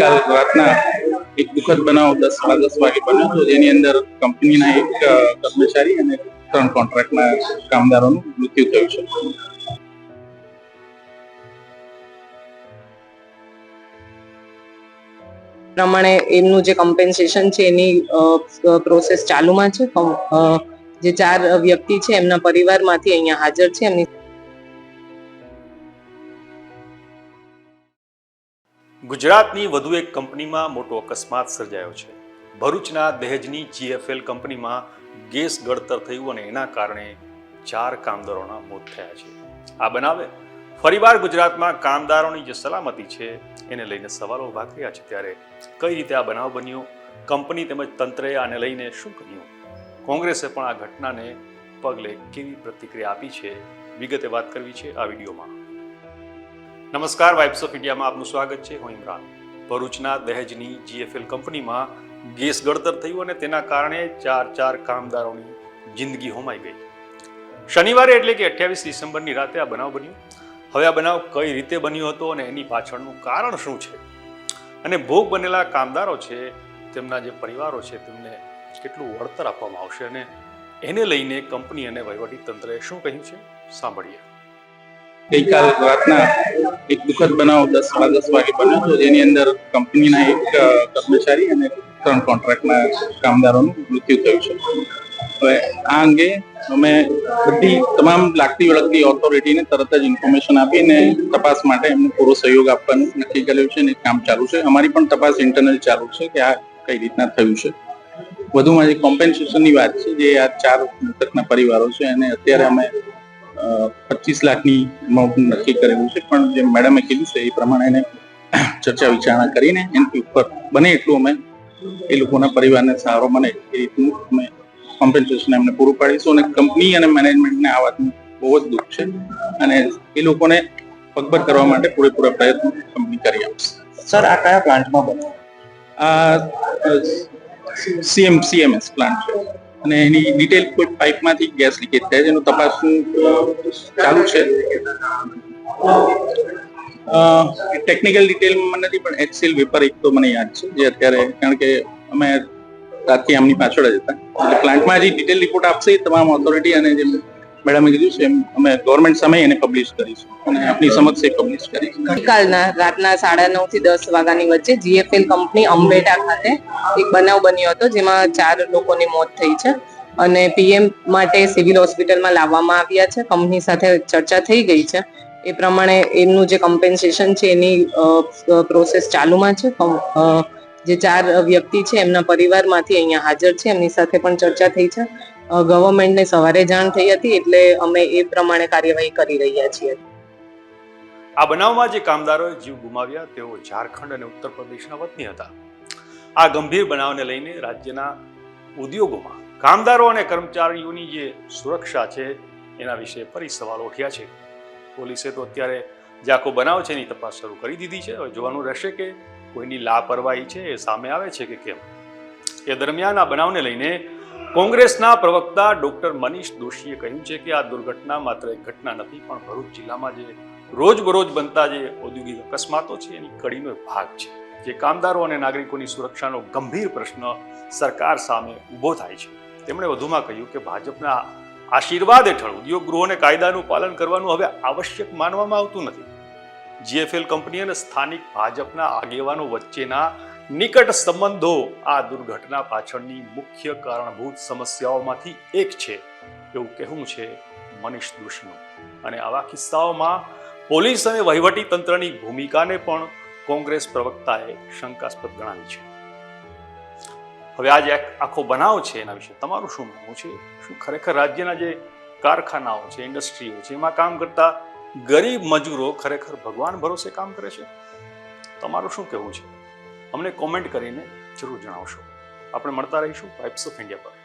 કાલ રાતના એક દુઃખદ બનાવ દસ દસ વાગે બન્યો હતો. જેની અંદર કંપનીના એક કર્મચારી અને ત્રણ કોન્ટ્રાક્ટના કામદારોનું મૃત્યુ થયું છે. પ્રમાણે એમનું જે કમ્પેન્સેશન છે એની પ્રોસેસ ચાલુમાં છે. જે ચાર વ્યક્તિ છે એમના પરિવારમાંથી અહીંયા હાજર છે. એમની ગુજરાતની વધુ એક કંપનીમાં મોટો અકસ્માત સર્જાયો છે. ભરૂચના દહેજની જીએફએલ કંપનીમાં ગેસ ગળતર થયું અને એના કારણે ચાર કામદારોના મોત થયા છે. આ બનાવે ફરીવાર ગુજરાતમાં કામદારોની જે સલામતી છે એને લઈને સવાલો ઊભા કર્યા છે. ત્યારે કઈ રીતે આ બનાવ બન્યો? કંપની તેમજ તંત્રએ આને લઈને શું કર્યું? કોંગ્રેસે પણ આ ઘટનાને પગલે કેવી પ્રતિક્રિયા આપી છે? વિગતે વાત કરવી છે આ વિડીયોમાં. નમસ્કાર વાઇબ્સ ઓફ ઇન્ડિયામાં આપનું સ્વાગત છે. હું ઇમરાન. ભરૂચના દહેજની જીએફએલ કંપનીમાં ગેસ ગળતર થયું અને તેના કારણે ચાર ચાર કામદારોની જિંદગી હોમાઈ ગઈ. શનિવારે એટલે કે અઠ્યાવીસ ડિસેમ્બરની રાતે આ બનાવ બન્યો. હવે આ બનાવ કઈ રીતે બન્યો હતો અને એની પાછળનું કારણ શું છે? અને ભોગ બનેલા કામદારો છે, તેમના જે પરિવારો છે, તેમને કેટલું વળતર આપવામાં આવશે અને એને લઈને કંપની અને વહીવટી તંત્રએ શું કહ્યું છે? સાંભળીએ. ગઈકાલ રાતના એક દુઃખદ બનાવ દસ સાડા દસ વાગે બન્યો હતો. જેની અંદર કંપનીના એક કર્મચારી અને ત્રણ કોન્ટ્રાક્ટના કામદારોનું મૃત્યુ થયું છે. હવે આ અંગે અમે બધી તમામ લાગતી વળગતી ઓથોરિટીને તરત જ ઇન્ફોર્મેશન આપીને તપાસ માટે એમને પૂરો સહયોગ આપવાનું નક્કી કર્યું છે અને કામ ચાલુ છે. અમારી પણ તપાસ ઇન્ટરનલ ચાલુ છે કે આ કઈ રીતના થયું છે. વધુમાં જે કોમ્પેન્સેશનની વાત છે, જે આ ચાર મૃતકના પરિવારો છે અને અત્યારે અમે પચીસ લાખની અમાઉન્ટ નક્કી કરેલું છે. પણ જે મેડમે કીધું છે એ પ્રમાણે એને ચર્ચા વિચારણા કરીને એનાથી ઉપર બને એટલું અમે એ લોકોના પરિવારને સહારો બને એ રીતનું અમે કોમ્પેન્સેશન એમને પૂરું પાડીશું અને કંપની અને મેનેજમેન્ટને આ વાતનું બહુ જ દુઃખ છે. અને એ લોકોને પગભર કરવા માટે પૂરેપૂરા પ્રયત્નો કંપની કરી આપશે. સર આ કયા પ્લાન્ટમાં બન્યું? આ સીએમ સીએમએસ પ્લાન્ટ છે. અને એની ડિટેલ કોઈ પાઇપમાંથી ગેસ લીકેજ થાય છે? એનું તપાસનું ચાલુ છે? ટેકનિકલ ડિટેલ નથી, પણ એચસીએલ વેપર એક તો મને યાદ છે, જે અત્યારે, કારણ કે અમે રાતથી આમની પાછળ જ હતા. એટલે પ્લાન્ટમાં જે ડિટેલ રિપોર્ટ આપશે તમામ ઓથોરિટી અને જે મેડમે કીધું છે અમે ગવર્મેન્ટ સામે એને પબ્લિશ કરીશું. અને આપની સમક્ષ એ પબ્લિશ કરીશું. ગઈકાલના, રાતના સાડા નવથી દસ વાગ્યાની વચ્ચે જીએફએલ કંપની અંબેટા ખાતે એક બનાવ બન્યો હતો, જેમાં ચાર લોકોની મોત થઈ છે. અને પીએમ માટે સિવિલ હોસ્પિટલમાં લાવવામાં આવ્યા છે. કંપની સાથે ચર્ચા થઈ ગઈ છે. એ પ્રમાણે એમનું જે કમ્પેન્સેશન છે, એની પ્રોસેસ ચાલુમાં છે. જે ચાર વ્યક્તિ છે, એમના પરિવારમાંથી અહીંયા હાજર છે. એમની સાથે પણ ચર્ચા થઈ છે. ગવર્મેન્ટને સવારે જાણ થઈ હતી એટલે અમે એ પ્રમાણે કાર્યવાહી કરી રહ્યા છીએ. આ બનાવમાં જે કામદારોએ જીવ ગુમાવ્યા તેઓ ઝારખંડ અને ઉત્તર પ્રદેશના વતની હતા. આ ગંભીર બનાવને લઈને રાજ્યના ઉદ્યોગોમાં કામદારો અને કર્મચારીઓની જે સુરક્ષા છે એના વિશે ફરી સવાલ ઉઠ્યા છે. પોલીસે તો અત્યારે જે આખો બનાવ છે એની તપાસ શરૂ કરી દીધી છે. હવે જોવાનું રહેશે કે કોઈની લાપરવાહી છે એ સામે આવે છે કે કેમ. એ દરમિયાન આ બનાવને લઈને કોંગ્રેસના પ્રવક્તા ડોક્ટર મનીષ દોશીએ કહ્યું છે કે આ દુર્ઘટના માત્ર એક ઘટના નથી, પણ ભરૂચ જિલ્લામાં જે રોજબરોજ બનતા જે ઔદ્યોગિક અકસ્માતો છે, એની કડીનો ભાગ છે, જે કામદારો અને નાગરિકોની સુરક્ષાનો ગંભીર પ્રશ્ન સરકાર સામે ઊભો થાય છે. તેમણે વધુમાં કહ્યું કે ભાજપના આશીર્વાદ હેઠળ ઉદ્યોગ ગૃહોને કાયદાનું પાલન કરવાનું હવે આવશ્યક માનવામાં આવતું નથી. જીએફએલ કંપની અને સ્થાનિક ભાજપના આગેવાનો વચ્ચેના નિકટ સંબંધો આ દુર્ઘટના પાછળની મુખ્ય કારણભૂત સમસ્યાઓમાંથી એક છે એવું કહેવું છે મનીષ દોશીનું અને આવા કિસ્સાઓમાં પોલીસ અને વહીવટી તંત્રની ભૂમિકાને પણ કોંગ્રેસ પ્રવક્તાએ શંકાસ્પદ ગણાવી છે. હવે આ જે આખો બનાવ છે એના વિશે તમારું શું માનવું છે? શું ખરેખર રાજ્યના જે કારખાનાઓ છે, ઇન્ડસ્ટ્રીઓ છે, એમાં કામ કરતા ગરીબ મજૂરો ખરેખર ભગવાન ભરોસે કામ કરે છે? તમારું શું કહેવું છે? અમને કોમેન્ટ કરીને જરૂર જણાવશો. આપણે મળતા રહીશું વાઇબ્સ ઓફ ઇન્ડિયા પર.